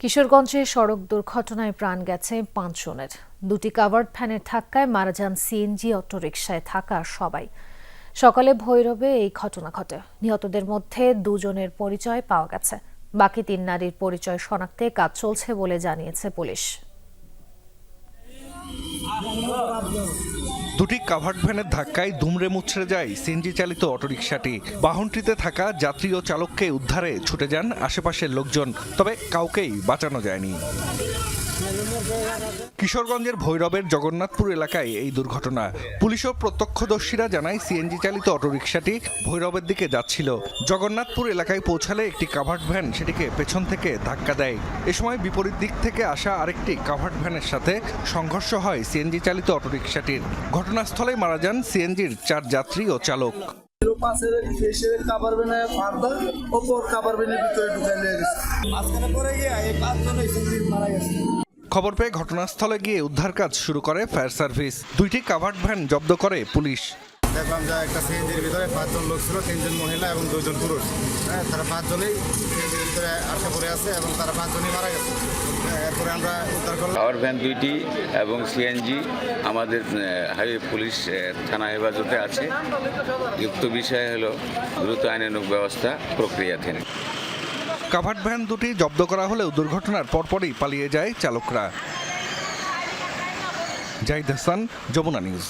কিশোরগঞ্জে সড়ক দুর্ঘটনায় প্রাণ গেছে পাঁচজনের। দুটি কাভার্ড ভ্যানের ধাক্কায় মারা যান সিএনজি অটোরিকশায় থাকা সবাই। সকালে ভৈরবে এই ঘটনা ঘটে। নিহতদের মধ্যে দুজনের পরিচয় পাওয়া গেছে। বাকি তিন নারীর পরিচয় শনাক্তে কাজ চলছে বলে জানিয়েছে পুলিশ। দুটি কাভার্ড ভ্যানের ধাক্কায় দুমড়ে মুচড়ে যায় সিএনজি চালিত অটোরিকশাটি। বাহনটিতে থাকা যাত্রী ও চালককে উদ্ধারে ছুটে যান আশেপাশের লোকজন, তবে কাউকেই বাঁচানো যায়নি। কিশোরগঞ্জের ভৈরবের জগন্নাথপুর এলাকায় এই দুর্ঘটনা। পুলিশ ও প্রত্যক্ষদর্শীরা জানায় সিএনজি চালিত অটোরিকশাটি ভৈরবের দিকে যাচ্ছিল। জগন্নাথপুর এলাকায় পৌঁছালে একটি কাভার্ড ভ্যান সেটিকে পেছন থেকে ধাক্কা দেয়। এ সময় বিপরীত দিক থেকে আসা আরেকটি কাভার্ড ভ্যানের সাথে সংঘর্ষ হয় সিএনজি চালিত অটোরিকশাটির। ঘটনাস্থলে মারা যান সিএনজির চার যাত্রী ও চালক। ভিতরে নিয়ে গেছে মাঝখানে পড়ে গিয়ে এই পাঁচজন মারা গেছে। খবর পেয়ে ঘটনাস্থলে গিয়ে উদ্ধার কাজ শুরু করে ফায়ার সার্ভিস। দুইটি কাভার্ড ভ্যান জব্দ করে পুলিশ। দেখলাম যে একটা সিএনজির ভিতরে পাঁচজন লোক ছিল তিনজন মহিলা এবং দুজন পুরুষ। হ্যাঁ তারা পাঁচজনেই সিএনজির ভিতরে আটকে পড়ে আছে এবং তারা পাঁচজনই মারা গেছে। হ্যাঁ, এরপরে আমরা উদ্ধার করলাম। পাওয়ার ভ্যান দুইটি এবং সিএনজি আমাদের হাইওয়ে পুলিশ থানা হেফাজতে আছে। যুক্ত বিষয় হলো দ্রুত আইনানুক ব্যবস্থা প্রক্রিয়াধীন। কাভার্ড ভ্যান দুটি জব্দ করা হলেও দুর্ঘটনার পরপরই পালিয়ে যায় চালকরা। জাহিদ হাসান, যমুনা নিউজ।